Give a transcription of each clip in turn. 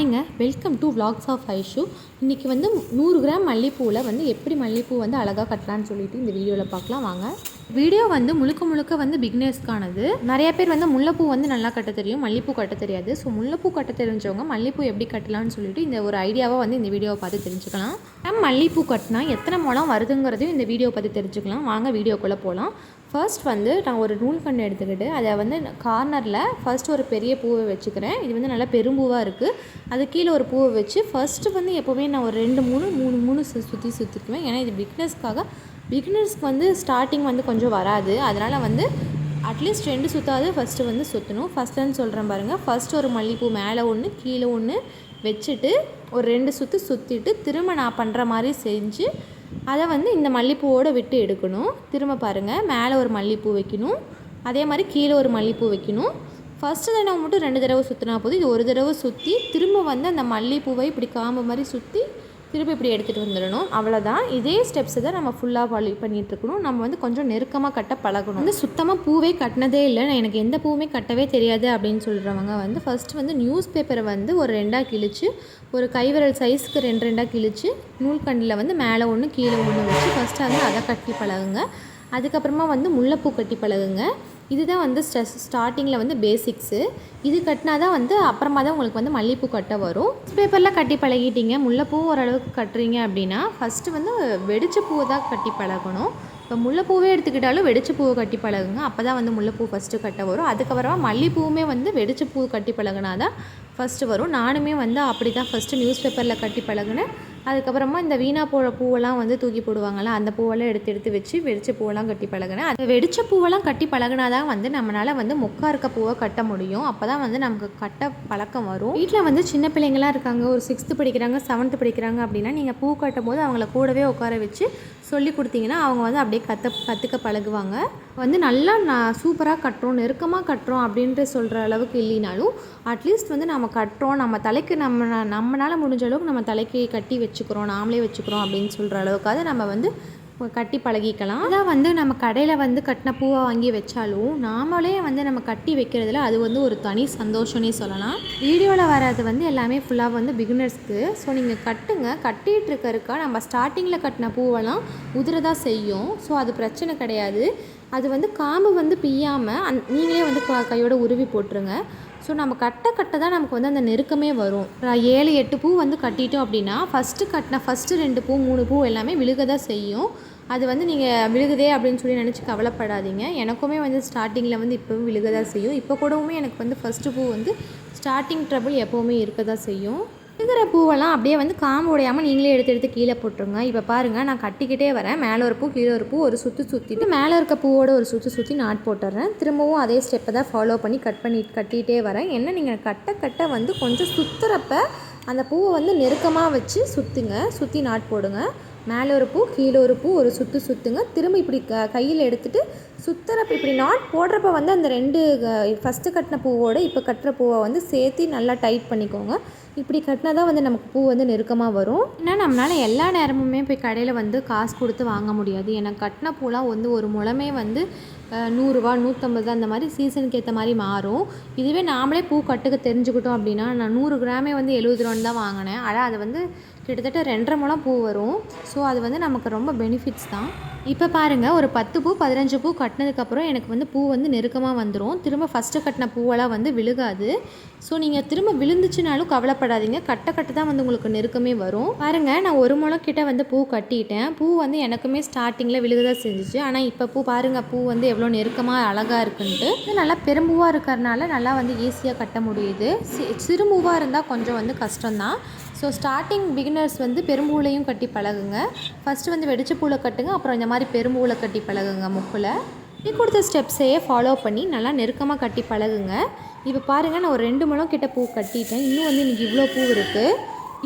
ஹாய்ங்க welcome to vlogs of Aishu இன்றைக்கி வந்து நூறு கிராம் மல்லிப்பூவில் வந்து எப்படி மல்லிப்பூ வந்து அழகாக கட்டலான்னு சொல்லிட்டு இந்த வீடியோவில் பார்க்கலாம். வாங்க. வீடியோ வந்து முழுக்க முழுக்க வந்து பிக்னர்ஸ்க்கானது. நிறைய பேர் வந்து முல்லைப்பூ வந்து நல்லா கட்ட தெரியும் மல்லிப்பூ கட்ட தெரியாது. ஸோ முல்லைப்பூ கட்ட தெரிஞ்சவங்க மல்லிப்பூ எப்படி கட்டலாம்னு சொல்லிட்டு இந்த ஒரு ஐடியாவை வந்து இந்த வீடியோவை பார்த்து தெரிஞ்சுக்கலாம். மேம் மல்லிப்பூ கட்டினா எத்தனை மொழம் வருதுங்கிறதையும் இந்த வீடியோ பார்த்து தெரிஞ்சுக்கலாம். வாங்க வீடியோக்குள்ளே போகலாம். ஃபர்ஸ்ட் வந்து நான் ஒரு நூல் கண்டு எடுத்துக்கிட்டு அதை வந்து கார்னரில் ஃபர்ஸ்ட் ஒரு பெரிய பூவை வச்சுக்கிறேன். இது வந்து நல்லா பெரும்பூவாக இருக்குது அது கீழே ஒரு பூவை வச்சு ஃபர்ஸ்ட்டு வந்து எப்போவுமே நான் ஒரு ரெண்டு மூணு மூணு மூணு சு- சுற்றி சுற்றிக்குவேன் ஏன்னா இது பிக்னஸ்க்காக பிகினர்ஸ்க்கு வந்து ஸ்டார்டிங் வந்து கொஞ்சம் வராது. அதனால் வந்து அட்லீஸ்ட் ரெண்டு சுற்றாவது ஃபஸ்ட்டு வந்து சுற்றணும் ஃபஸ்ட்டுன்னு சொல்கிறேன் பாருங்கள் ஃபர்ஸ்ட் ஒரு மல்லிகைப்பூ மேலே ஒன்று கீழே ஒன்று வச்சுட்டு ஒரு ரெண்டு சுற்று சுற்றிட்டு திரும்ப நான் பண்ணுற மாதிரி செஞ்சு அதை வந்து இந்த மல்லிகைப்பூவோடு விட்டு எடுக்கணும். திரும்ப பாருங்கள் மேலே ஒரு மல்லிகைப்பூ வைக்கணும். அதே மாதிரி கீழே ஒரு மல்லிகைப்பூ வைக்கணும். ஃபஸ்ட்டு தடவை மட்டும் ரெண்டு தடவை சுற்றினா போதும். இது ஒரு தடவை சுற்றி திரும்ப வந்து அந்த மல்லிகைப்பூவை இப்படி காம்பு மாதிரி சுற்றி திருப்பி இப்படி எடுத்துகிட்டு வந்துடணும். அவ்வளோதான் இதே ஸ்டெப்ஸை தான் நம்ம ஃபுல்லாக ஃபாலோ பண்ணிகிட்ருக்கணும் நம்ம வந்து கொஞ்சம் நெருக்கமாக கட்ட பழகணும். வந்து சுத்தமாக பூவே கட்டினதே இல்லை. நான் எனக்கு எந்த பூவுமே கட்டவே தெரியாது அப்படின்னு சொல்கிறவங்க வந்து ஃபஸ்ட்டு வந்து நியூஸ் பேப்பரை வந்து ஒரு ரெண்டாக கிழிச்சு ஒரு கைவிரல் சைஸ்க்கு ரெண்டு ரெண்டாக கிழிச்சு நூல்கண்டியில் வந்து மேலே ஒன்று கீழே ஒன்று வச்சு ஃபஸ்ட்டு வந்து அதை கட்டி பழகுங்க. அதுக்கப்புறமா வந்து முல்லைப்பூ கட்டி பழகுங்க. இதுதான் வந்து ஸ்ட்ரெஸ் ஸ்டார்டிங்கில் வந்து பேசிக்ஸு இது கட்டினா தான் வந்து அப்புறமா தான் உங்களுக்கு வந்து மல்லிப்பூ கட்ட வரும். பேப்பரில் கட்டி பழகிட்டீங்க. முல்லைப்பூ ஓரளவுக்கு கட்டுறீங்க அப்படின்னா ஃபஸ்ட்டு வந்து வெடிச்ச பூவை தான் கட்டி பழகணும். இப்போ முல்லைப்பூவே எடுத்துக்கிட்டாலும் வெடிச்ச பூவை கட்டி பழகுங்க. அப்போ தான் வந்து முல்லைப்பூ ஃபஸ்ட்டு கட்ட வரும். அதுக்கப்புறமா மல்லிப்பூவுமே வந்து வெடிச்ச பூ கட்டி பழகுனா தான் ஃபஸ்ட்டு வரும். நானுமே வந்து அப்படி தான் ஃபஸ்ட்டு நியூஸ் பேப்பரில் கட்டி பழகுனேன். அதுக்கப்புறமா இந்த வீணா போகிற பூவெல்லாம் வந்து தூக்கி போடுவாங்கள்ல அந்த பூவெல்லாம் எடுத்து எடுத்து வச்சு வெடிச்ச பூவெல்லாம் கட்டி பழகினேன் அந்த வெடிச்ச பூவெல்லாம் கட்டி பழகினாதான் வந்து நம்மளால் வந்து மொக்கா இருக்க பூவை கட்ட முடியும். அப்போ தான் வந்து நமக்கு கட்ட பழக்கம் வரும். வீட்டில் வந்து சின்ன பிள்ளைங்களாம் இருக்காங்க. ஒரு சிக்ஸ்த்து படிக்கிறாங்க செவன்த்து படிக்கிறாங்க அப்படின்னா நீங்கள் பூ கட்டும் போது அவங்கள கூடவே உட்கார வச்சு சொல்லி கொடுத்தீங்கன்னா அவங்க வந்து அப்படியே கற்று கற்றுக்க பழகுவாங்க. வந்து நல்லா நான் சூப்பராக கட்டுறோம் நெருக்கமாக கட்டுறோம் அப்படின்ட்டு சொல்கிற அளவுக்கு இல்லைனாலும் அட்லீஸ்ட் வந்து நம்ம கட்டுறோம் நம்ம தலைக்கு நம்ம நம்மளால் முடிஞ்ச அளவுக்கு நம்ம தலைக்கு கட்டி வச்சுக்கிறோம் நாமளே வச்சுக்கிறோம் அப்படின்னு சொல்கிற அளவுக்காவது நம்ம வந்து கட்டி பழகிக்கலாம். அதான் வந்து நம்ம கடையில் வந்து கட்டின பூவை வாங்கி வச்சாலும் நாமளே வந்து நம்ம கட்டி வைக்கிறதுல அது வந்து ஒரு தனி சந்தோஷம்னே சொல்லலாம். வீடியோவில் வர்றது வந்து எல்லாமே ஃபுல்லாக வந்து பிகினர்ஸ்க்கு ஸோ நீங்கள் கட்டுங்க. கட்டிகிட்டு இருக்கறக்கா நம்ம ஸ்டார்டிங்கில் கட்டின பூவெல்லாம் உதிரதாக செய்யும். ஸோ அது பிரச்சனை கிடையாது. அது வந்து காம்பு வந்து பிய்யாமல் அந் நீங்களே வந்து க- கையோட உருவி போட்டுருங்க. ஸோ நம்ம கட்ட கட்ட தான் நமக்கு வந்து அந்த நெருக்கமே வரும். ஏழு எட்டு பூ வந்து கட்டிட்டோம் அப்படின்னா ஃபஸ்ட்டு கட்டின ஃபஸ்ட்டு ரெண்டு பூ மூணு பூ எல்லாமே விழுக தான் செய்யும். அது வந்து நீங்கள் விழுகுதே அப்படின்னு சொல்லி நினச்சி கவலைப்படாதீங்க. எனக்குமே வந்து ஸ்டார்டிங்கில் வந்து இப்போவும் விழுக தான் செய்யும். இப்போ கூடவுமே எனக்கு வந்து ஃபஸ்ட்டு பூ வந்து ஸ்டார்டிங் ட்ரபிள் எப்போவுமே இருக்க தான் செய்யும். இருக்கிற பூவெல்லாம் அப்படியே வந்து காம்பு உடையாமல் நீங்களே எடுத்து எடுத்து கீழே போட்டுருங்க. இப்போ பாருங்கள் நான் கட்டிக்கிட்டே வரேன். மேலே ஒரு பூ கீழே ஒரு பூ ஒரு சுற்றி சுற்றிட்டு மேலே இருக்க பூவோட ஒரு சுற்றி சுற்றி நாட் போட்டுறேன். திரும்பவும் அதே ஸ்டெப்பை தான் ஃபாலோ பண்ணி கட் பண்ணி கட்டிகிட்டே வரேன். என்ன நீங்கள் கட்ட கட்ட வந்து கொஞ்சம் சுற்றுறப்ப அந்த பூவை வந்து நெருக்கமாக வச்சு சுற்றுங்க சுற்றி நாட் போடுங்க. மேலே ஒரு பூ கீழே ஒரு பூ ஒரு சுற்று சுற்றுங்க திரும்ப இப்படி க கையில் எடுத்துகிட்டு சுற்றுறப்ப இப்படி நாட் போடுறப்ப வந்து அந்த ரெண்டு ஃபஸ்ட்டு கட்டின பூவோடு இப்போ கட்டுற பூவை வந்து சேர்த்து நல்லா டைட் பண்ணிக்கோங்க. இப்படி கட்டினா தான் வந்து நமக்கு பூ வந்து நெருக்கமாக வரும். ஏன்னா நம்மளால் எல்லா நேரமுமே போய் கடையில் வந்து காசு கொடுத்து வாங்க முடியாது. ஏன்னா கட்டின பூலாம் வந்து ஒரு முழமே வந்து நூறுரூவா நூற்றம்பது அந்த மாதிரி சீசனுக்கு ஏற்ற மாதிரி மாறும். இதுவே நாமளே பூ கட்டுக்க தெரிஞ்சுக்கிட்டோம் அப்படின்னா நான் நூறு கிராமே வந்து எழுபது ரூபான்னு தான் வாங்கினேன். ஆனால் அது வந்து கிட்டத்தட்ட ரெண்டரை முழம் பூ வரும். ஸோ அது வந்து நமக்கு ரொம்ப பெனிஃபிட்ஸ் தான். இப்போ பாருங்கள் ஒரு பத்து பூ பதினஞ்சு பூ கட்டினதுக்கப்புறம் எனக்கு வந்து பூ வந்து நெருக்கமாக வந்துடும் திரும்ப ஃபஸ்ட்டு கட்டின பூவெல்லாம் வந்து விழுகாது. ஸோ நீங்கள் திரும்ப விழுந்துச்சுனாலும் கவலைப்படாதீங்க. கட்ட கட்ட தான் வந்து உங்களுக்கு நெருக்கமே வரும். பாருங்கள் நான் ஒரு முளக்கிட்ட வந்து பூ கட்டிட்டேன். பூ வந்து எனக்குமே ஸ்டார்டிங்கில் விழுகதாக செஞ்சுச்சு. ஆனால் இப்போ பூ பாருங்கள் பூ வந்து எவ்வளோ நெருக்கமாக அழகாக இருக்குன்ட்டு. இது நல்லா பெரும்பூவாக இருக்கிறனால நல்லா வந்து ஈஸியாக கட்ட முடியுது. சி சிறுமூவாக இருந்தால் கொஞ்சம் வந்து கஷ்டம்தான். ஸோ ஸ்டார்டிங் பிகினர்ஸ் வந்து பெரும்பூலையும் கட்டி பழகுங்க. ஃபஸ்ட்டு வந்து வெடிச்ச பூவில் கட்டுங்க. அப்புறம் இந்த மாதிரி பெரும்பூளை கட்டி பழகுங்க முக்கில். நீ கொடுத்த ஸ்டெப்ஸையே ஃபாலோ பண்ணி நல்லா நெருக்கமாக கட்டி பழகுங்க. இப்போ பாருங்கள் நான் ஒரு ரெண்டு முழம் கிட்ட பூ கட்டிட்டேன். இன்னும் வந்து இன்றைக்கி இவ்வளோ பூ இருக்குது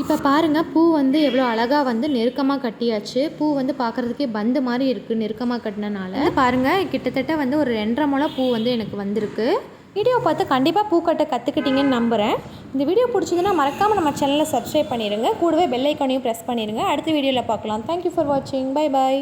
இப்போ பாருங்கள் பூ வந்து எவ்வளோ அழகாக வந்து நெருக்கமாக கட்டியாச்சு. பூ வந்து பார்க்குறதுக்கே பந்து மாதிரி இருக்குது நெருக்கமாக கட்டினனால. பாருங்கள் கிட்டத்தட்ட வந்து ஒரு ரெண்டரை முளம் பூ வந்து எனக்கு வந்திருக்கு. வீடியோ பார்த்து கண்டிப்பாக பூக்கட்டை கற்றுக்கிட்டீங்கன்னு நம்புகிறேன் இந்த வீடியோ பிடிச்சதுன்னா மறக்காமல் நம்ம சேனலை சப்ஸ்கிரைப் பண்ணிடுங்க கூடவே பெல் ஐக்கானையும் ப்ரெஸ் பண்ணிடுங்க அடுத்த வீடியோவில் பார்க்கலாம். தேங்க்யூ ஃபார் வாட்சிங் பை பாய்